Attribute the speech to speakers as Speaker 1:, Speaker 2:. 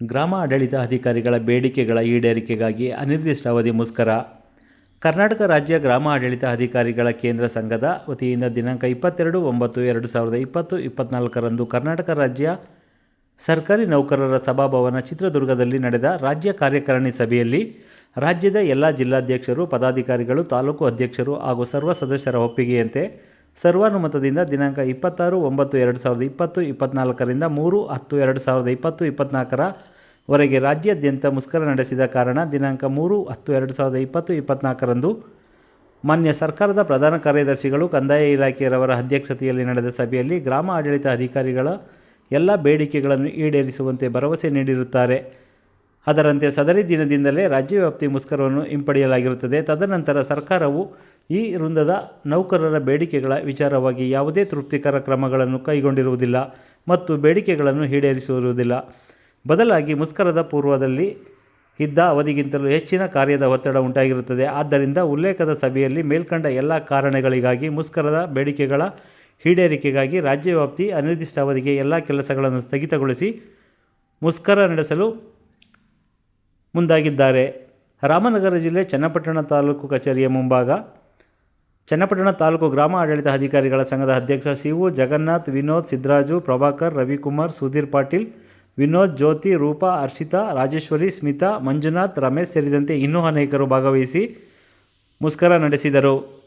Speaker 1: ಗ್ರಾಮ ಆಡಳಿತ ಅಧಿಕಾರಿಗಳ ಬೇಡಿಕೆಗಳ ಈಡೇರಿಕೆಗಾಗಿ ಅನಿರ್ದಿಷ್ಟಾವಧಿ ಮುಷ್ಕರ. ಕರ್ನಾಟಕ ರಾಜ್ಯ ಗ್ರಾಮ ಆಡಳಿತ ಅಧಿಕಾರಿಗಳ ಕೇಂದ್ರ ಸಂಘದ ವತಿಯಿಂದ ದಿನಾಂಕ ಇಪ್ಪತ್ತೆರಡು ಒಂಬತ್ತು ಎರಡು ಸಾವಿರದ ಇಪ್ಪತ್ತು ಇಪ್ಪತ್ನಾಲ್ಕರಂದು ಕರ್ನಾಟಕ ರಾಜ್ಯ ಸರ್ಕಾರಿ ನೌಕರರ ಸಭಾಭವನ ಚಿತ್ರದುರ್ಗದಲ್ಲಿ ನಡೆದ ರಾಜ್ಯ ಕಾರ್ಯಕಾರಿಣಿ ಸಭೆಯಲ್ಲಿ ರಾಜ್ಯದ ಎಲ್ಲ ಜಿಲ್ಲಾಧ್ಯಕ್ಷರು, ಪದಾಧಿಕಾರಿಗಳು, ತಾಲೂಕು ಅಧ್ಯಕ್ಷರು ಹಾಗೂ ಸರ್ವ ಸದಸ್ಯರ ಒಪ್ಪಿಗೆಯಂತೆ ಸರ್ವಾನುಮತದಿಂದ ದಿನಾಂಕ ಇಪ್ಪತ್ತಾರು, ಒಂಬತ್ತು, ಎರಡು ಸಾವಿರದ ಇಪ್ಪತ್ತು, ಇಪ್ಪತ್ನಾಲ್ಕರಿಂದ ಮೂರು, ಹತ್ತು, ಎರಡು ಸಾವಿರದ ಇಪ್ಪತ್ತು, ಇಪ್ಪತ್ನಾಲ್ಕರ ವರೆಗೆ ರಾಜ್ಯಾದ್ಯಂತ ಮುಷ್ಕರ ನಡೆಸಿದ ಕಾರಣ ದಿನಾಂಕ ಮೂರು, ಹತ್ತು, ಎರಡು ಸಾವಿರದ ಇಪ್ಪತ್ತು, ಇಪ್ಪತ್ನಾಲ್ಕರಂದು ಮಾನ್ಯ ಸರ್ಕಾರದ ಪ್ರಧಾನ ಕಾರ್ಯದರ್ಶಿಗಳು, ಕಂದಾಯ ಇಲಾಖೆಯವರ ಅಧ್ಯಕ್ಷತೆಯಲ್ಲಿ ನಡೆದ ಸಭೆಯಲ್ಲಿ ಗ್ರಾಮ ಆಡಳಿತ ಅಧಿಕಾರಿಗಳ ಎಲ್ಲ ಬೇಡಿಕೆಗಳನ್ನು ಈಡೇರಿಸುವಂತೆ ಭರವಸೆ ನೀಡಿರುತ್ತಾರೆ. ಅದರಂತೆ ಸದರಿ ದಿನದಿಂದಲೇ ರಾಜ್ಯವ್ಯಾಪ್ತಿ ಮುಷ್ಕರವನ್ನು ಹಿಂಪಡೆಯಲಾಗಿರುತ್ತದೆ. ತದನಂತರ ಸರ್ಕಾರವು ಈ ವೃಂದದ ನೌಕರರ ಬೇಡಿಕೆಗಳ ವಿಚಾರವಾಗಿ ಯಾವುದೇ ತೃಪ್ತಿಕರ ಕ್ರಮಗಳನ್ನು ಕೈಗೊಂಡಿರುವುದಿಲ್ಲ ಮತ್ತು ಬೇಡಿಕೆಗಳನ್ನು ಈಡೇರಿಸಿರುವುದಿಲ್ಲ. ಬದಲಾಗಿ ಮುಷ್ಕರದ ಪೂರ್ವದಲ್ಲಿ ಇದ್ದ ಅವಧಿಗಿಂತಲೂ ಹೆಚ್ಚಿನ ಕಾರ್ಯದ ಒತ್ತಡ ಉಂಟಾಗಿರುತ್ತದೆ. ಆದ್ದರಿಂದ ಉಲ್ಲೇಖದ ಸಭೆಯಲ್ಲಿ ಮೇಲ್ಕಂಡ ಎಲ್ಲ ಕಾರಣಗಳಿಗಾಗಿ ಮುಷ್ಕರದ ಬೇಡಿಕೆಗಳ ಈಡೇರಿಕೆಗಾಗಿ ರಾಜ್ಯವ್ಯಾಪ್ತಿ ಅನಿರ್ದಿಷ್ಟಾವಧಿಗೆ ಎಲ್ಲ ಕೆಲಸಗಳನ್ನು ಸ್ಥಗಿತಗೊಳಿಸಿ ಮುಷ್ಕರ ನಡೆಸಲು ಮುಂದಾಗಿದ್ದಾರೆ. ರಾಮನಗರ ಜಿಲ್ಲೆ ಚನ್ನಪಟ್ಟಣ ತಾಲೂಕು ಕಚೇರಿಯ ಮುಂಭಾಗ. ಚನ್ನಪಟ್ಟಣ ತಾಲೂಕು ಗ್ರಾಮ ಆಡಳಿತ ಅಧಿಕಾರಿಗಳ ಸಂಘದ ಅಧ್ಯಕ್ಷ ಶಿವು ಜಗನ್ನಾಥ್, ವಿನೋದ್ ಸಿದ್ದರಾಜು ಪ್ರಭಾಕರ್, ರವಿಕುಮಾರ್, ಸುಧೀರ್ ಪಾಟೀಲ್, ವಿನೋದ್, ಜ್ಯೋತಿ, ರೂಪಾ, ಹರ್ಷಿತಾ, ರಾಜೇಶ್ವರಿ, ಸ್ಮಿತಾ, ಮಂಜುನಾಥ್, ರಮೇಶ್ ಸೇರಿದಂತೆ ಇನ್ನೂ ಅನೇಕರು ಭಾಗವಹಿಸಿ ಮುಷ್ಕರ ನಡೆಸಿದರು.